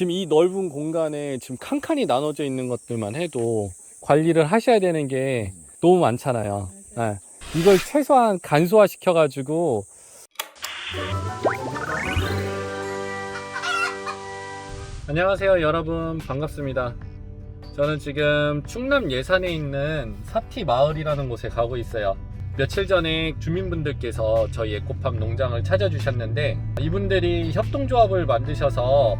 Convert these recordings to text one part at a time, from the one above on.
지금 이 넓은 공간에 지금 칸칸이 나눠져 있는 것들만 해도 관리를 하셔야 되는 게 너무 많잖아요. 예. 이걸 최소한 간소화 시켜가지고 안녕하세요 여러분 반갑습니다 저는 지금 충남 예산에 있는 사티 마을이라는 곳에 가고 있어요 며칠 전에 주민분들께서 저희 에코팜 농장을 찾아주셨는데 이분들이 협동조합을 만드셔서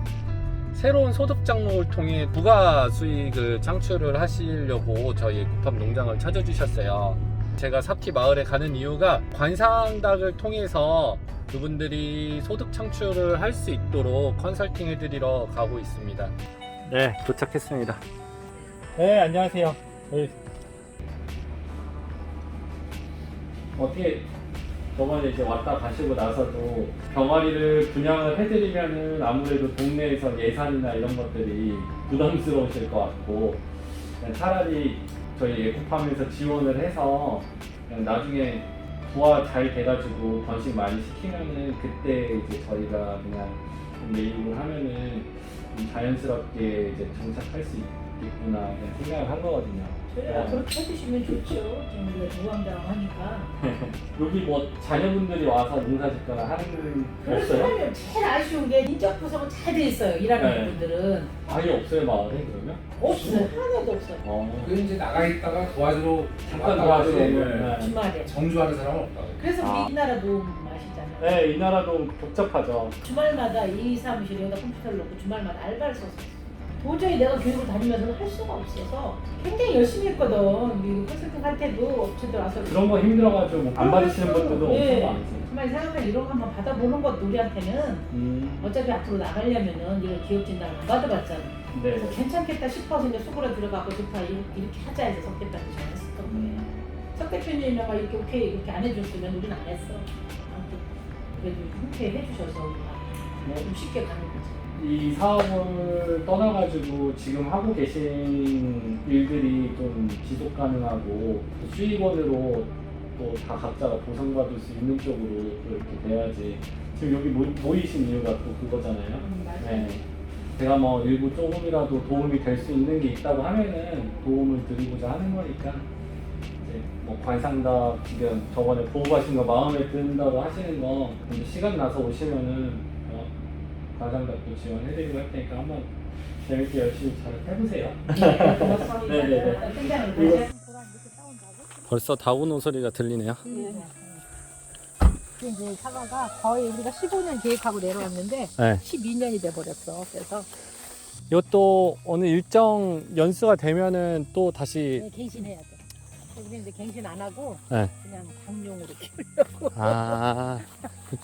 새로운 소득 장목을 통해 부가 수익을 창출을 하시려고 저희 에코팜 농장을 찾아주셨어요 제가 사티 마을에 가는 이유가 관상닭을 통해서 그분들이 소득 창출을 할 수 있도록 컨설팅 해드리러 가고 있습니다. 네, 도착했습니다. 네, 안녕하세요. 네. 어떻게 저번에 이제 왔다 가시고 나서도 병아리를 분양을 해드리면은 아무래도 동네에서 예산이나 이런 것들이 부담스러우실 것 같고 차라리 저희 에코팜에서 지원을 해서 나중에 부화 잘 돼가지고 번식 많이 시키면은 그때 이제 저희가 그냥 매입을 하면은 좀 자연스럽게 이제 정착할 수 있겠구나 생각을 한 거거든요. 저희가 그렇게 해주시면 좋죠. 지금 우리가 무황장 하니까. 여기 뭐 자녀분들이 와서 농사 짓거나 하는 게 없어요? 그러면 제일 아쉬운 게 인적 구성은 잘 돼 있어요. 일하는 네. 분들은 아예 없어요 마을에 그러면? 없어요. 하나도 없어요. 어. 그 이제 나가 있다가 도와주러 잠깐 왔다 도와주러 오면. 네. 주말에. 정주하는 사람은 없다. 그래서 아. 우리 이 나라 너무 맛있잖아요. 네, 이 나라도 복잡하죠. 주말마다 이 사무실에 여기다 컴퓨터를 놓고 주말마다 알바를 썼어요. 도저히 내가 교육을 다니면서 할 수가 없어서 굉장히 열심히 했거든. 이 컨설팅 할 때도 업체들 와서 그런 거 힘들어가지고 안 받으시는 분들도 예. 엄청 많으세요. 정말 생각하면 이런 거 한번 받아보는 것도 우리한테는 음, 어차피 앞으로 나가려면은 이거 기업 진단을 안 받아봤잖아. 네. 그래서 괜찮겠다 싶어서 이제 속으로 들어가고 좋다 이렇게, 이렇게 하자 해서 석 대표한테 전했었던 거예요. 석 대표님이랑 이렇게 오케이 이렇게 안 해줬으면 우리는 안 했어. 아무튼 그래도 흔쾌히 해주셔서 우리가 뭐, 좀 쉽게 가는 거지. 이 사업을 떠나가지고 지금 하고 계신 일들이 좀 지속 가능하고 또 수익원으로 또 다 각자가 보상받을 수 있는 쪽으로 그렇게 돼야지 지금 여기 모, 모이신 이유가 또 그거잖아요. 음. 네. 제가 뭐 일부 조금이라도 도움이 될 수 있는 게 있다고 하면은 도움을 드리고자 하는 거니까 이제 뭐 관상닭 지금 저번에 보고 가신 거 마음에 든다고 하시는 거 시간 나서 오시면은 어, 관상닭도 지원해드리고 할 테니까 한번 재밌게 열심히 잘 해보세요. 네. 네네네. 이거- 다시 벌써 다우는 소리가 들리네요. 그 이제 사과가 거의 우리가 15년 계획하고 내려왔는데 네. 12년이 돼 버렸어. 그래서 이것도 어느 일정 연수가 되면은 또 다시 네, 갱신해야 돼. 우리 이제 갱신 안 하고 네. 그냥 방용으로 키우려고. 아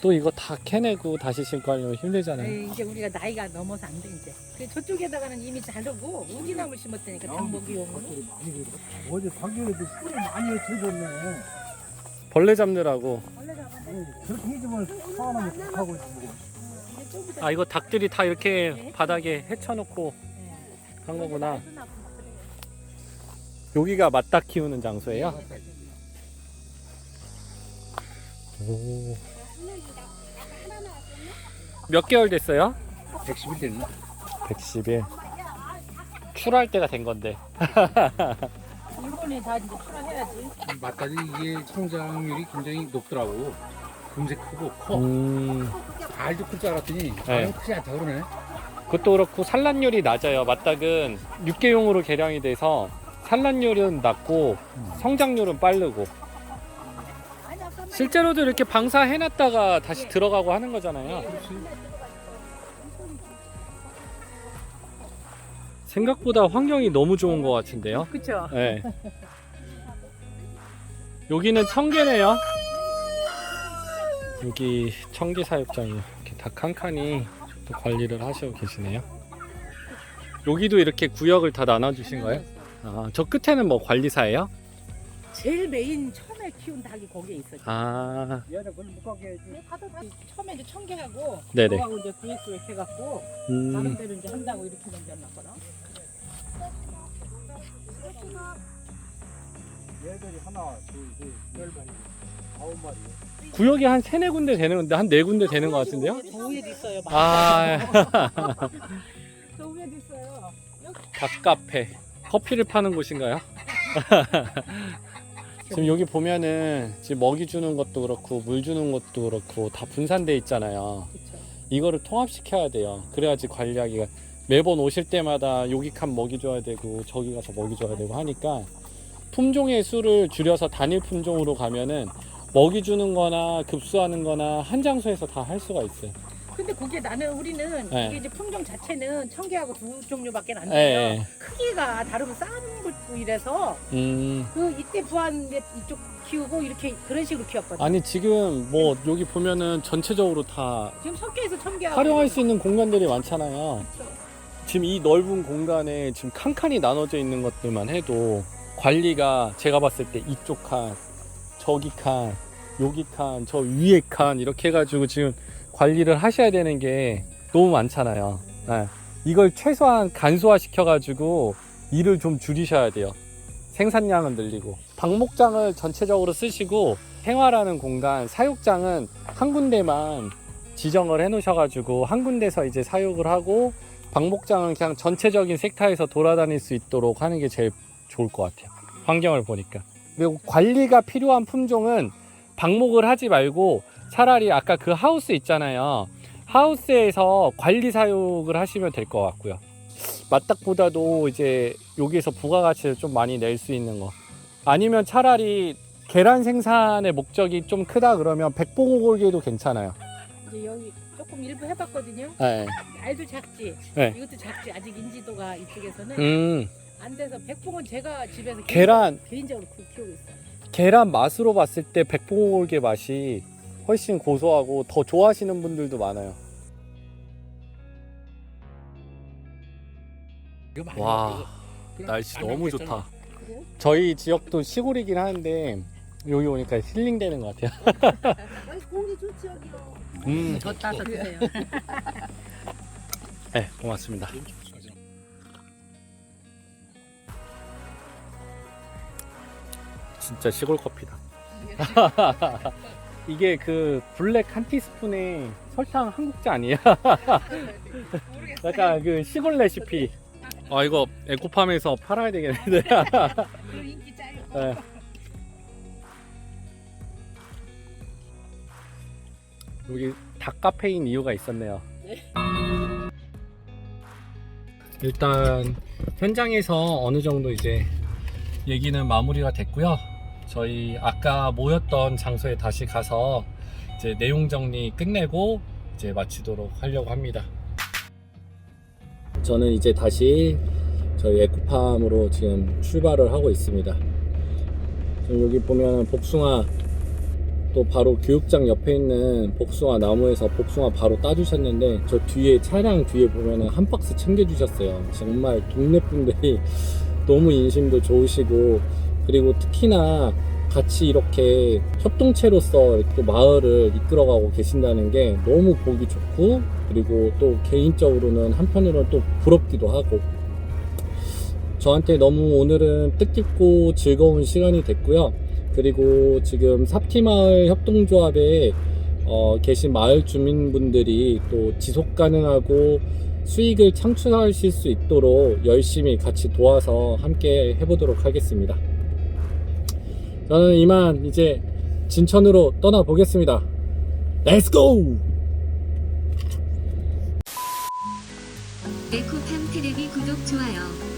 또 이거 다 캐내고 다시 심고 하려면 힘들잖아요. 에이, 이제 우리가 나이가 넘어서 안 돼 이제. 그래 저쪽에다가는 이미 자르고 우기나물 심었다니까 장목이용으로. 어제 박열에도 꿀을 많이 들줬네. 벌레 잡느라고. 그렇게 해주면 사람이 하고 있는 거. 이제 조금부터 아 이거 닭들이 다 이렇게 바닥에 헤쳐놓고 한 거구나. 여기가 맞닭 키우는 장소예요? 오. 몇 개월 됐어요? 110일 됐나? 110일. 출할 때가 된 건데. 일본에 다 이제 출하해야지. 맞다지 이게 성장률이 굉장히 높더라고. 금세 크고 커. 음, 알도 클 줄 알았더니 알은 크지 않다 그러네. 그것도 그렇고 산란율이 낮아요. 맞닭은 육개용으로 개량이 돼서 산란율은 낮고 성장률은 빠르고. 실제로도 이렇게 방사해놨다가 다시 들어가고 하는 거잖아요. 생각보다 환경이 너무 좋은 것 같은데요. 그쵸? 네. 여기는 청계네요. 여기 청계 사육장이 이렇게 다 칸칸이 또 관리를 하시고 계시네요. 여기도 이렇게 구역을 다 나눠주신 거예요? 아, 저 끝에는 뭐 관리사예요? 제일 메인 처음에 키운 닭이 거기에 있어. 아, 얘는 그걸 못 가게 해야지. 처음에 이제 청계하고 네네. 그거하고 이제 구획 구획 해갖고 음, 나름대로 이제 한다고 이렇게 넘겨놨거든. 얘들이 하나, 둘, 셋, 열 마리, 아홉 마리. 구역이 한 세네 군데 되는 건데 한 네 군데 되는 것 같은데요? 더 위에도 있어요. 아, 너무 있어요. 닭카페 커피를 파는 곳인가요? 지금 여기 보면은 지금 먹이 주는 것도 그렇고 물 주는 것도 그렇고 다 분산돼 있잖아요. 그렇죠. 이거를 통합시켜야 돼요. 그래야지 관리하기가 매번 오실 때마다 여기 칸 먹이 줘야 되고 저기 가서 먹이 줘야 되고 하니까 품종의 수를 줄여서 단일 품종으로 가면은 먹이 주는 거나 급수하는 거나 한 장소에서 다 할 수가 있어요. 근데 그게 나는 우리는 네. 이게 이제 품종 자체는 청개하고 두 종류밖에 안 예, 돼요. 예. 크기가 다르고 싸는 것도 이래서 음. 그 이때 부한 이제 이쪽 키우고 이렇게 그런 식으로 키웠거든. 아니 지금 뭐 여기 보면은 전체적으로 다 지금 석계에서 청개하고 활용할 수 있는 공간들이 많잖아요. 그렇죠. 지금 이 넓은 공간에 지금 칸칸이 나눠져 있는 것들만 해도 관리가 제가 봤을 때 이쪽 칸, 저기 칸, 여기 칸, 저 위에 칸 이렇게 해가지고 지금 관리를 하셔야 되는 게 너무 많잖아요. 네. 이걸 최소한 간소화 시켜가지고 일을 좀 줄이셔야 돼요. 생산량은 늘리고 방목장을 전체적으로 쓰시고 생활하는 공간 사육장은 한 군데만 지정을 해 놓으셔가지고 한 군데서 이제 사육을 하고 방목장은 그냥 전체적인 섹터에서 돌아다닐 수 있도록 하는 게 제일 좋을 것 같아요. 환경을 보니까. 그리고 관리가 필요한 품종은 방목을 하지 말고 차라리 아까 그 하우스 있잖아요. 하우스에서 관리 사육을 하시면 될 것 같고요. 맞닥보다도 이제 여기에서 부가가치를 좀 많이 낼 수 있는 거. 아니면 차라리 계란 생산의 목적이 좀 크다 그러면 백봉오골개도 괜찮아요. 이제 여기 조금 일부 해봤거든요. 네. 알도 작지. 네. 이것도 작지. 아직 인지도가 이쪽에서는 음, 안 돼서 백봉은 제가 집에서 계란. 개인적으로 키- 키우고 있어요. 계란 맛으로 봤을 때 백봉오골개 맛이 훨씬 고소하고 더 좋아하시는 분들도 많아요. 이거 많이 와, 날씨 너무. 좋다. 그래요? 저희 지역도 시골이긴 하는데 여기 오니까 힐링되는 것 같아요. 공기 좋지 여기요. 음, 저 따서 드세요. 네, 고맙습니다. 진짜 시골 커피다. 이게 그 블랙 한 티스푼에 설탕 한 국자 아니야? 약간 그 시골 레시피. 아 이거 에코팜에서 팔아야 되겠는데. 그 인기. 네. 여기 닭 카페인 이유가 있었네요. 일단 현장에서 어느 정도 이제 얘기는 마무리가 됐고요. 저희 아까 모였던 장소에 다시 가서 이제 내용 정리 끝내고 이제 마치도록 하려고 합니다. 저는 이제 다시 저희 에코팜으로 지금 출발을 하고 있습니다. 여기 보면 복숭아 또 바로 교육장 옆에 있는 복숭아 나무에서 복숭아 바로 따주셨는데 저 뒤에 차량 뒤에 보면 한 박스 챙겨주셨어요. 정말 동네 분들이 너무 인심도 좋으시고 그리고 특히나 같이 이렇게 협동체로서 또 마을을 이끌어가고 계신다는 게 너무 보기 좋고 그리고 또 개인적으로는 한편으로는 또 부럽기도 하고 저한테 너무 오늘은 뜻깊고 즐거운 시간이 됐고요. 그리고 지금 삽티마을 협동조합에 어, 계신 마을 주민분들이 또 지속 가능하고 수익을 창출하실 수 있도록 열심히 같이 도와서 함께 해보도록 하겠습니다. 저는 이만 이제 진천으로 떠나보겠습니다. Go! 에코팜 테레비 구독 좋아요